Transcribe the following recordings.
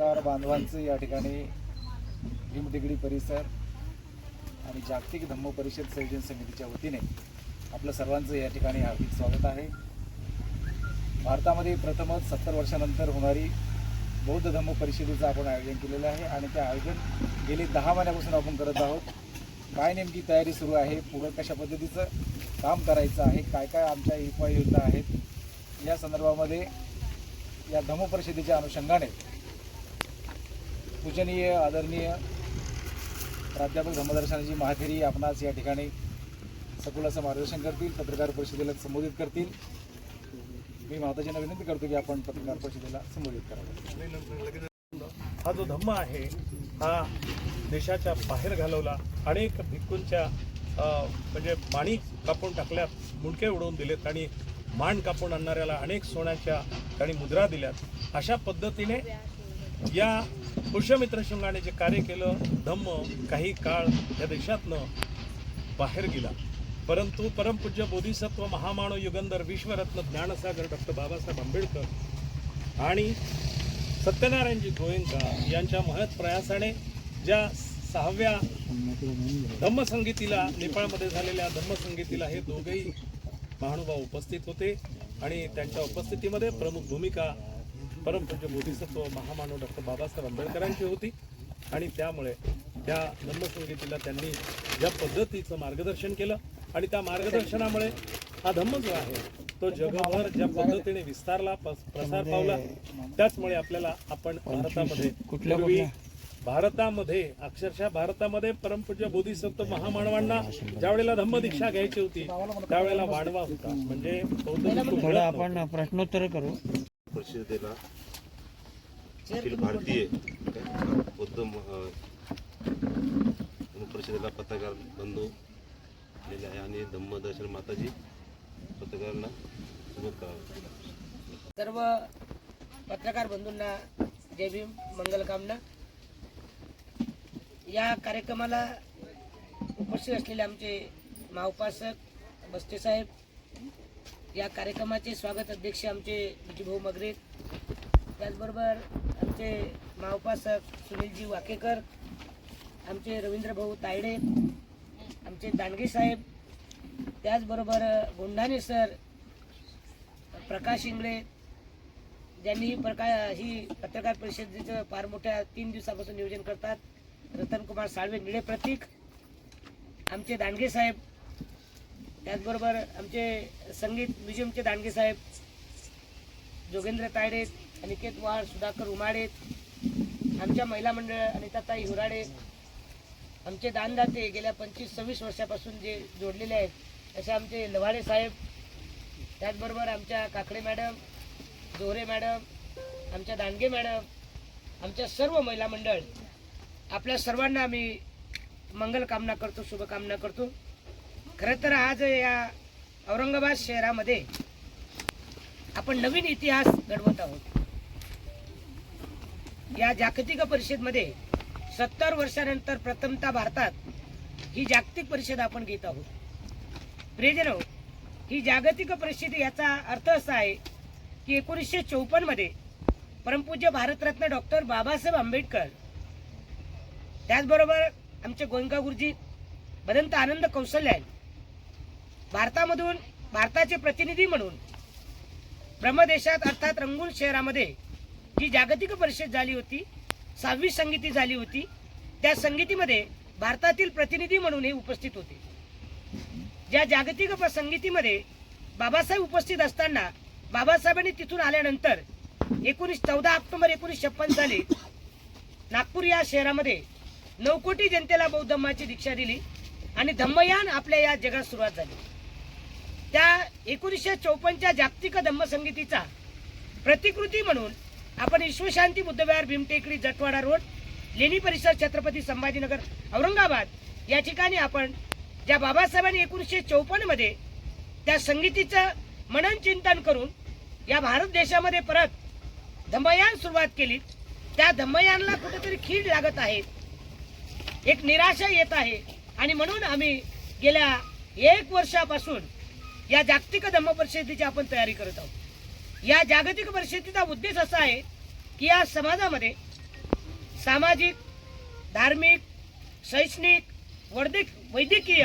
पत्रकार बांधवांचं या ठिकाणी भीमडिगडी परिसर आणि जागतिक धम्म परिषद संयोजन समितीच्या वतीने आपलं सर्वांचं या ठिकाणी हार्दिक स्वागत आहे. भारतामध्ये प्रथमच सत्तर वर्षानंतर होणारी बौद्ध धम्म परिषदेचं आपण आयोजन केलेलं आहे आणि ते आयोजन गेले दहा महिन्यापासून आपण करत आहोत. काय नेमकी तयारी सुरू आहे? पुढं कशा पद्धतीचं काम करायचं आहे? काय काय आमच्या उपाययोजना आहेत? या संदर्भामध्ये या धम्म परिषदेच्या अनुषंगाने पूजनीय आदरणीय प्राध्यापक धम्मदर्शनाची महाथेरी आपणास या ठिकाणी सखोल असं मार्गदर्शन करतील पत्रकार परिषदेला संबोधित करतील. मी माताजींना विनंती करतो की आपण पत्रकार परिषदेला संबोधित करावं. हा जो धम्म आहे हा देशाच्या बाहेर घालवला अनेक भिक्कूंच्या म्हणजे माणी कापून टाकल्यात मुंडके उडवून दिलेत आणि मांड कापून आणणाऱ्याला अनेक सोन्याच्या त्यांनी मुद्रा दिल्यात. अशा पद्धतीने या पुष्यमित्र शृंगाने जे कार्य केलं धम्म काही काळ या देशातनं बाहेर गेला. परंतु परमपूज्य बोधिसत्व महामानव युगंधर विश्वरत्न ज्ञानसागर डॉक्टर बाबासाहेब आंबेडकर आणि सत्यनारायणजी गोयंका यांच्या महत् प्रयासाने ज्या सहाव्या धम्मसंगीतीला नेपाळमध्ये झालेल्या धम्मसंगीतीला हे दोघेही महानुभाव उपस्थित होते आणि त्यांच्या उपस्थितीमध्ये प्रमुख भूमिका परमपूज्य बोधिसत्व महामानव डॉक्टर बाबासाहेब आंबेडकरांची होती. आणि त्यामुळे त्या धम्मसंगीतीला त्यांनी ज्या पद्धतीचं मार्गदर्शन केलं. आणि त्या मार्गदर्शनामुळे हा धम्म जो आहे तो जगभर ज्या पद्धतीने विस्तारला प्रसार पावला त्याचमुळे आपल्याला आपण भारतामध्ये पूर्वी भारतामध्ये अक्षरशः भारतामध्ये परमपूज्य बोधिसत्व महामानवांना ज्या वेळेला धम्म दीक्षा घ्यायची होती त्यावेळेला वाढवा होता. म्हणजे आपण प्रश्नोत्तर करू. परिषदेला अखिल भारतीय बौद्ध परिषदेला पत्रकार बंधू आलेले आहे आणि धम्मदर्शन माताजी पत्रकारांना सोबत करावं सर्व पत्रकार बंधूंना जय भीम मंगलकामना या कार्यक्रमाला उपस्थित असलेले आमचे महाउपासक बस्ते साहेब या कार्यक्रमाचे स्वागत अध्यक्ष आमचे भाऊ मगरे. त्याचबरोबर आमचे महाउपासक सुनीलजी वाकेकर आमचे रवींद्रभाऊ तायडे आमचे दांडगे साहेब त्याचबरोबर गोंढाणे सर प्रकाश इंगळे ज्यांनी ही प्रका ही पत्रकार परिषदेचं फार मोठ्या तीन दिवसापासून नियोजन करतात. रतनकुमार साळवे निळे प्रतीक आमचे दांडगे साहेब त्याचबरोबर आमचे संगीत म्युझियमचे दांडगे साहेब जोगेंद्र तायडे अनिकेत वाळ सुधाकर उमाडे आमच्या महिला मंडळ अनिताताई हुराडे आमचे दानदाते गेल्या पंचवीस सव्वीस वर्षापासून जे जोडलेले आहेत असे आमचे लवाडे साहेब त्याचबरोबर आमच्या काकडे मॅडम जोहरे मॅडम आमच्या दांडगे मॅडम आमच्या सर्व महिला मंडळ आपल्या सर्वांना आम्ही मंगलकामना करतो शुभकामना करतो. खरं तर आज या औरंगाबाद शहरामध्ये आपण नवीन इतिहास घडवत आहोत. या जागतिक परिषदमध्ये सत्तर वर्षानंतर प्रथमता भारतात ही जागतिक परिषद आपण घेत आहोत. प्रियजनो ही जागतिक परिषद याचा अर्थ असा आहे की एकोणीसशे चौपन्नमध्ये परमपूज्य भारतरत्न डॉक्टर बाबासाहेब आंबेडकर त्याचबरोबर आमचे गोयंका गुरुजी भदंत आनंद कौशल्य भारतामधून भारताचे प्रतिनिधी म्हणून ब्रह्मदेशात अर्थात रंगून शहरामध्ये जी जागतिक परिषद झाली होती सहावी संगीती झाली होती त्या संगीतीमध्ये भारतातील प्रतिनिधी म्हणून हे उपस्थित होते. ज्या जागतिक संगीतीमध्ये बाबासाहेब उपस्थित असताना बाबासाहेबांनी तिथून आल्यानंतर एकोणीस चौदा ऑक्टोबर एकोणीस छप्पन साली नागपूर या शहरामध्ये नऊ कोटी जनतेला बौद्ध धम्माची दीक्षा दिली आणि धम्मयान आपल्या या जगात सुरुवात झाली. त्या एकोणीसशे चौपन्नच्या जागतिक धम्म संगीतीचा प्रतिकृती म्हणून आपण विश्वशांती बुद्धविहार भीमटेकडी जटवाडा रोड लेणी परिसर छत्रपती संभाजीनगर औरंगाबाद या ठिकाणी आपण ज्या बाबासाहेबांनी एकोणीसशे चौपन्नमध्ये त्या संगीतीचं मनन चिंतन करून या भारत देशामध्ये परत धम्मयान सुरुवात केली. त्या धम्मयानला कुठेतरी खीड लागत आहे. एक निराशा येत आहे. आणि म्हणून आम्ही गेल्या एक वर्षापासून या जागतिक धम्म परिषदेची आपण तयारी करत आहोत. या जागतिक परिषदेचा उद्देश असा आहे की या समाजामध्ये सामाजिक धार्मिक शैक्षणिक वैदिक वैद्यकीय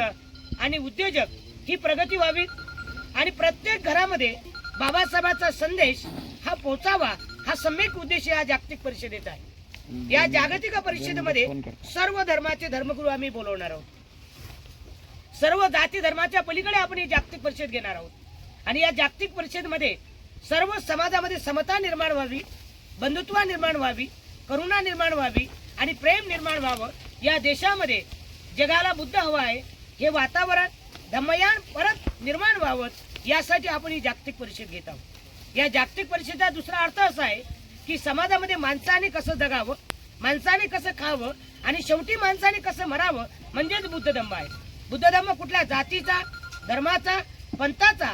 आणि उद्योजक ही प्रगती व्हावी आणि प्रत्येक घरामध्ये बाबासाहेबांचा संदेश हा पोचावा हा सम्यक उद्देश या जागतिक परिषदेचा आहे. या जागतिक परिषदेमध्ये सर्व धर्माचे धर्मगुरू आम्ही बोलवणार आहोत. सर्व जाती धर्माच्या पलीकडे आपण ही जागतिक परिषद घेणार आहोत. आणि या जागतिक परिषदेमध्ये सर्व समाजामध्ये समता निर्माण व्हावी बंधुत्व निर्माण व्हावी करुणा निर्माण व्हावी आणि प्रेम निर्माण व्हावं या देशामध्ये जगाला बुद्ध हवा आहे हे वातावरण धम्मयान परत निर्माण व्हावं यासाठी आपण ही जागतिक परिषद घेत आहोत. या जागतिक परिषदेचा दुसरा अर्थ असा आहे की समाजामध्ये माणसाने कसं जगावं माणसाने कसं खावं आणि शेवटी माणसाने कसं मरावं म्हणजेच बुद्ध धम्म आहे. बुद्ध धर्म कुठल्या जातीचा धर्माचा पंथाचा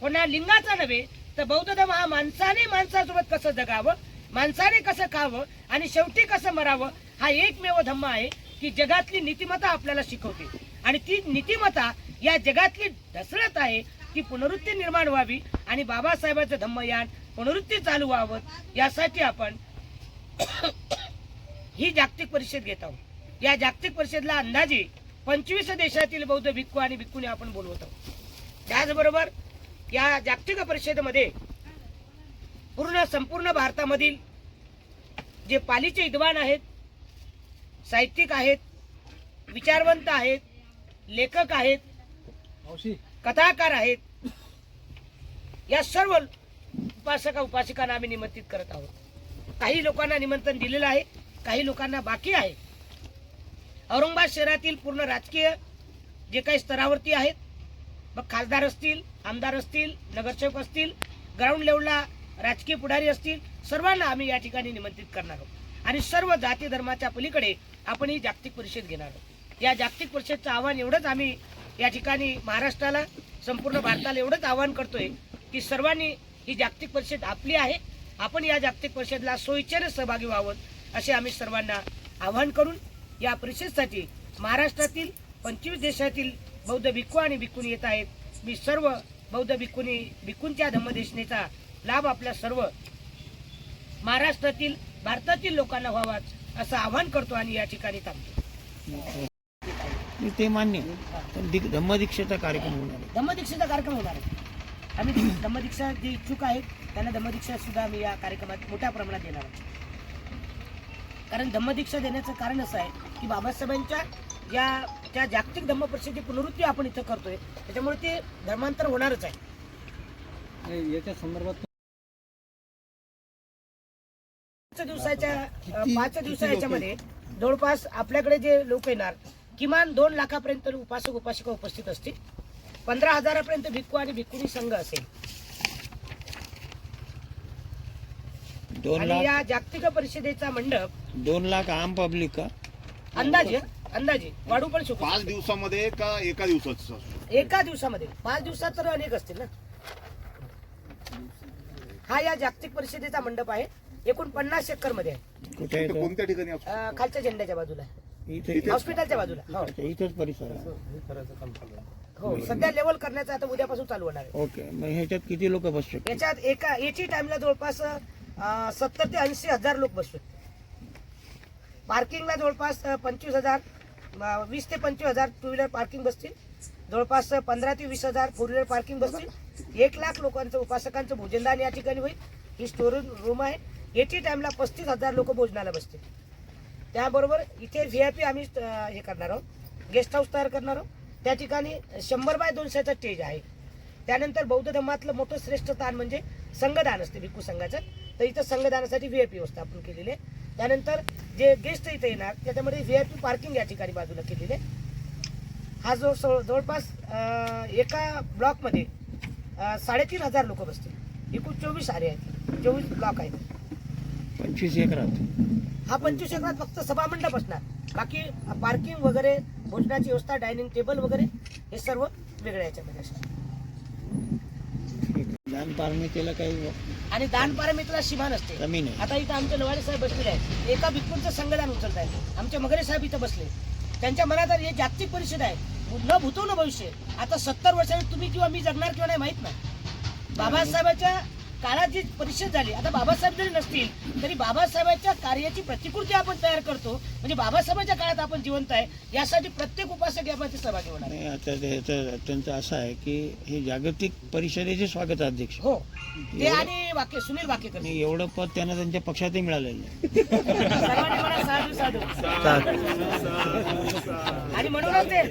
कोणा लिंगाचा नव्हे तर बौद्ध धर्म हा माणसाने माणसासोबत कसं जगावं माणसाने कसं खावं आणि शेवटी कसं मरावं हा एकमेव धम्म आहे की जगातली नीतिमत्ता आपल्याला शिकवते. आणि ती नीतिमत्ता या जगातली ढसळत आहे की पुनरुत्ती निर्माण व्हावी आणि बाबासाहेबांचं धम्मयान पुनरुत्ती चालू व्हावं यासाठी आपण ही जागतिक परिषद घेत आहोत. या जागतिक परिषदला अंदाजे पंचवीस देशातील बौद्ध भिक्खू आणि भिक्खूने आपण बोलवत आहोत. त्याचबरोबर या जागतिक परिषदेमध्ये पूर्ण संपूर्ण भारतामधील जे पालीचे विद्वान आहेत साहित्यिक आहेत विचारवंत आहेत लेखक आहेत कथाकार आहेत या सर्व उपासका उपासिकांना आम्ही निमंत्रित करत आहोत. काही लोकांना निमंत्रण दिलेलं आहे काही लोकांना बाकी आहे. औरंगाबाद शहरातील पूर्ण राजकीय जे काही स्तरावरती आहेत मग खासदार असतील आमदार असतील नगरसेवक असतील ग्राउंड लेवलला राजकीय पुढारी असतील सर्वांना आम्ही या ठिकाणी निमंत्रित करणार आहोत. आणि सर्व जाती धर्माच्या पलीकडे आपण ही जागतिक परिषद घेणार आहोत. या जागतिक परिषदचं आव्हान एवढंच आम्ही या ठिकाणी महाराष्ट्राला संपूर्ण भारताला एवढंच आव्हान करतोय की सर्वांनी ही जागतिक परिषद आपली आहे. आपण या जागतिक परिषदेला सोयीच्याने सहभागी व्हावं असे आम्ही सर्वांना आव्हान करून या परिषदेसाठी महाराष्ट्रातील पंचवीस देशातील बौद्ध भिक्खू आणि भिक्खूनी येत आहेत. मी सर्व बौद्ध भिक्खूनी भिक्खूंच्या धम्मदेशनेचा लाभ आपल्या सर्व महाराष्ट्रातील भारतातील लोकांना व्हावा असं आवाहन करतो आणि या ठिकाणी थांबतो. ते मान्य पण धम्मदीक्षेचा कार्यक्रम होणार आहे. धम्मदीक्षेचा कार्यक्रम होणार आहे. आम्ही धम्मदीक्षा जे इच्छुक आहेत त्यांना धम्मदीक्षा सुद्धा आम्ही या कार्यक्रमात मोठ्या प्रमाणात देणार आहोत. कारण धम्मदीक्षा देण्याचं कारण असं आहे की बाबासाहेबांच्या या त्या जागतिक धम्म परिषदेची पुनरुत्ती आपण इथं करतोय. त्याच्यामुळे ते धर्मांतर होणारच आहे. याच्या संदर्भात पाच दिवसाच्या पाच दिवसाच्या मध्ये जवळपास आपल्याकडे जे लोक येणार किमान दोन लाखापर्यंत उपासक उपासिका उपस्थित असतील. पंधरा हजारापर्यंत भिक्खू आणि भिक्खुनी संघ असेल. दोन आणि लाख या जागतिक परिषदेचा मंडप दोन लाख आम पब्लिक का? अंदाजे अंदाजे. वाढू पण शकतो पाच दिवसामध्ये का एका दिवसाचं एका दिवसामध्ये. पाच दिवसात तर अनेक असतील ना? हा या जागतिक परिषदेचा मंडप आहे. एकूण पन्नास एकरमध्ये आहे कुठे? कोणत्या ठिकाणी? अं, खालच्या झेंड्याच्या बाजूला. इथे हॉस्पिटलच्या बाजूला. हो. अच्छा, इथेच परिसर आहे. हो सध्या लेवल करण्याचं आता उद्यापासून चालू होणार आहे. ओके मग ह्याच्यात किती लोक बसू शकतात? याच्यात एका एची टाइमला जवळपास सत्तर ते ऐंशी हजार लोक बसतो पार्किंगला जवळपास पंचवीस हजार वीस ते पंचवीस हजार टू व्हीलर पार्किंग बसतील. जवळपास पंधरा ते वीस हजार फोर व्हीलर पार्किंग बसतील. एक लाख लोकांचं उपासकांचं भोजनदान या ठिकाणी होईल. ही स्टोरेज रूम आहे. एटी टाईमला पस्तीस हजार लोक भोजनाला बसतील. त्याबरोबर इथे व्ही आय पी आम्ही हे करणार आहोत. गेस्ट हाऊस तयार करणार आहोत. त्या ठिकाणी शंभर बाय दोनशेचा स्टेज आहे. त्यानंतर बौद्ध धर्मातलं मोठं श्रेष्ठ स्थान म्हणजे संघदान असते भिक्खू संघाचं. तर इथं संघदानासाठी व्ही आय पी व्यवस्था आपण केलेली आहे. त्यानंतर जे गेस्ट इथे येणार त्याच्यामध्ये व्ही आय पी पार्किंग या ठिकाणी बाजूला केलेली आहे. हा जो जवळपास एका ब्लॉकमध्ये साडेतीन हजार लोक बसतील. एकूण चोवीस आरे आहेत. चोवीस ब्लॉक आहेत. पंचवीस एकरात. हा पंचवीस एकरात फक्त सभामंडप असणार. बाकी पार्किंग वगैरे भोजनाची व्यवस्था डायनिंग टेबल वगैरे हे सर्व वेगळ्या याच्यामध्ये असणार. दान पारमितेला काही आणि दान पारमितला सीमा नसते. कमी नाही. आता इथं आमचे लवाडे साहेब बसलेले आहेत. एका भिक्खूंचं संघदान उचलत आहे आमचे मगरे साहेब इथं बसले. त्यांच्या मनात हे जागतिक परिषद आहे. न भूतो न भविष्य. आता सत्तर वर्षांनी तुम्ही किंवा मी जगणार किंवा नाही माहीत नाही. बाबासाहेबांच्या काळात जी परिषद झाली. आता बाबासाहेब जरी नसतील तरी बाबासाहेबांच्या कार्याची प्रतिकृती आपण तयार करतो. म्हणजे बाबासाहेबांच्या काळात आपण जिवंत आहे यासाठी प्रत्येक उपासक यामध्ये सहभागी होणार आहे. आता ते- त्यांचं असं आहे की हे जागतिक परिषदेचे स्वागताध्यक्ष हो. ते आणि वाक्य सुनील वाक्यकर आणि एवढं पद त्यांना त्यांच्या पक्षातही मिळालेलं नाही. सर्वांनी म्हणा साधू साधू. आणि म्हणूनच ते